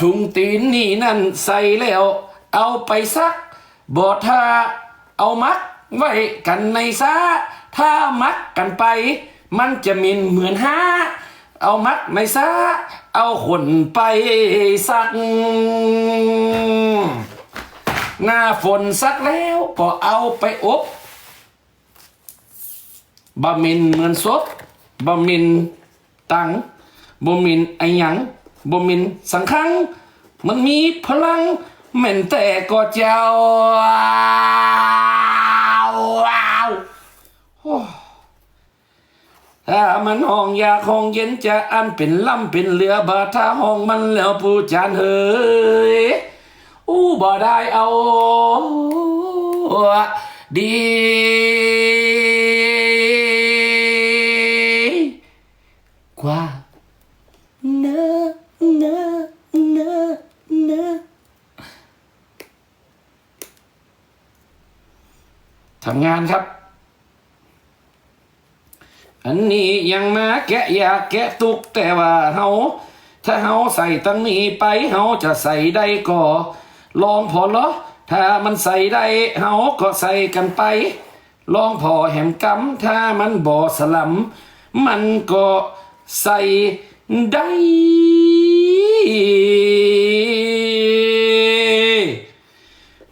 ถุงตีนนี่นั่นใส่แล้ว เอาไปซักบ่ท่าเอามัดไว้กันในซาถ้ามัดกันไป มันจะมินเหมือนห้า เอามัดในซาเอาขนไปซัก หน้าฝนซักแล้วก็เอาไปอบบะมินเหมือนซบบะมินตังบะมินไอหยัง บะมินสังขัง มันมีพลังเหม็นแต่ก็เจ้าว้าวถ้ามันห้องยาห้องเย็นจะอันเป็นล่ำเป็นเรือบาถ้าห้องมันแล้วผู้จานเฮ้ยอู้บ่ได้เอาดีกว่าเนอะเนอะเนอะเนอะ ทำงานครับ อันนี้ยังมาแกะอยากแกะตุกแต่ว่าเฮาถ้าเฮาใส่ตั้งนี้ไปเฮาจะใส่ได้ก็ลองพอเหรอถ้ามันใส่ได้เฮาก็ใส่กันไป ลองพอแหมกำถ้ามันบ่สลัมมันก็ใส่ได้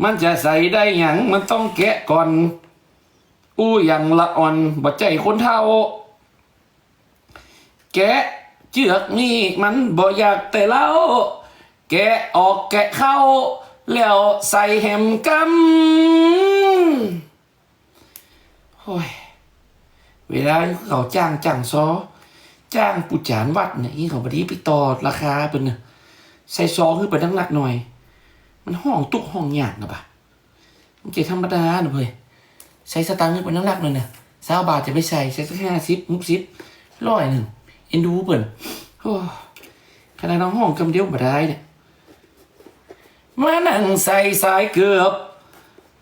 มันจะใส่ได้หยังมันต้องแกะก่อน อู้อย่างละอ่อนบ่ใจคนเท่า แกะเจือกนี่มันบ่อยากแต่เล่าแกะออกแกะเข้า แล้วใส่แหมกำโอ้ย เวลาเขาจ้างจ้างซอ จ้างปุจานวัดเนี่ยอีเขาบดีไปต่อราคาเป็นน่ะใส่ซอขึ้นไปนักหนักหน่อย มันห้องตุกห้องยากนะปะมันเกธรรมดาหน่อยเว้ย ใส่สตังค์ขึ้นไปนักหนักๆหน่อยเนี่ยสาวบาทจะไปใส่ใส่สักห้าสิบมุกสิบร้อยหนึ่งเอ็นดูเปิ่นโอ้ขนาดน้องห้องกำเดียวบ่ได้เนี่ยมานั่งใส่สายเกือบ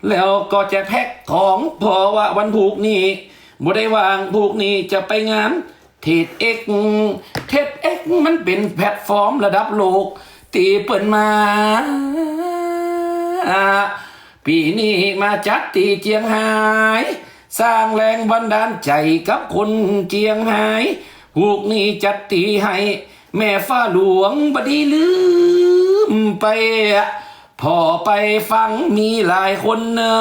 แล้วก็จะแพ็คของเพอว่าวันผูกนี้บ่ได้วางผูกนี้จะไปงานเทดเอ็กเทดเอ็กมันเป็นแพลตฟอร์มระดับโลก ตีเปิดมา ปีนี้มาจัดตีเจียงไฮ้สร้างแรงบันดาลใจกับคนเจียงไฮ้ผูกนี้จัดตีให้ แม่ฟ้าหลวงบดีลืมไปพอไปฟังมีหลายคนเนอ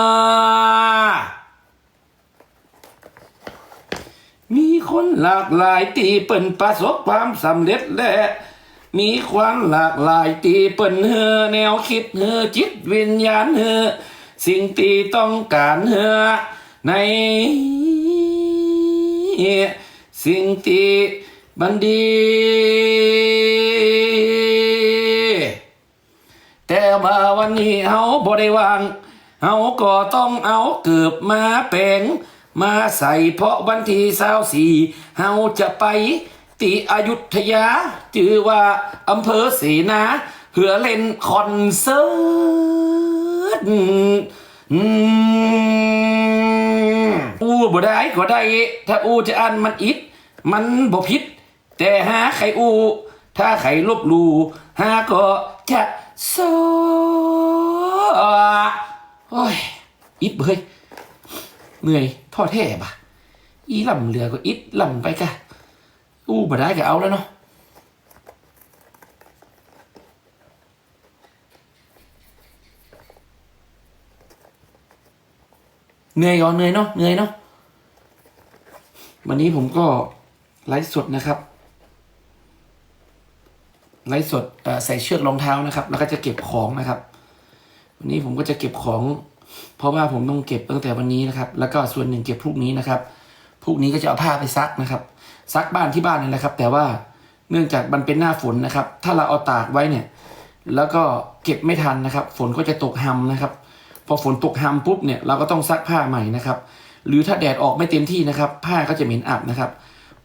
ะมีคนหลากหลายตีเปิ่นประสบความสำเร็จและ มีความหลากหลายตีเปิ่นเฮอแนวคิดเฮอจิตวิญญาณเฮอ สิ่งตีต้องการเฮอใน สิ่งที่บันดี แต่มาวันนี้เฮาบ่ได้วางเฮาก็ต้องเอาเกือบมาแปลงมาใส่เพราะวันที่สาวสี่เฮาจะไปตีอยุธยาจือว่าอำเภอเสนาเพื่อเล่นคอนเสิร์ต ดอู้บ่ได้ก็ได้ ถ้าอู้จะอันมันอิด มันบ่ผิด แต่หาใครอู้ ถ้าใครลบลู่หาก็จะโซโอ้ย อิดเบยเหนื่อยท้อแท้ปะอีลำเรือก็อิดลำไปกะอู้บ่ได้ก็เอาแล้วเนาะ เหนื่อยก่อนเหนื่อยเนาะเหนื่อยเนาะวันนี้ผมก็ไลฟ์สดนะครับไลฟ์สดใส่เชือกรองเท้านะครับ แล้วก็จะเก็บของนะครับ วันนี้ผมก็จะเก็บของ เพราะว่าผมต้องเก็บตั้งแต่วันนี้นะครับ แล้วก็ส่วนหนึ่งเก็บพรุ่งนี้นะครับพรุ่งนี้ก็จะเอาผ้าไปซักนะครับ ซักบ้านที่บ้านนี่แหละครับ แต่ว่าเนื่องจากมันเป็นหน้าฝนนะครับ ถ้าเราเอาตากไว้เนี่ย แล้วก็เก็บไม่ทันนะครับ ฝนก็จะตกหำนะครับ พอฝนตกหำปุ๊บเนี่ยเราก็ต้องซักผ้าใหม่นะครับ หรือถ้าแดดออกไม่เต็มที่นะครับ ผ้าก็จะเหม็นอับนะครับ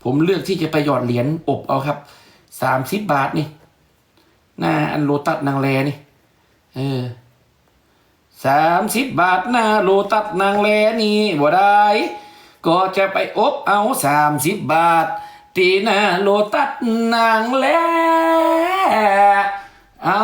ผมเลือกที่จะไปหยอดเหรียญอบเอาครับสามสิบบาทนี่หน้าอันโลตัสนางแลนี่เออสามสิบบาทหน้าโลตัสนางแลนี่บ่ได้ ก็จะไปอบเอาสามสิบบาท ตีหน้าโลตัสนางแลเอา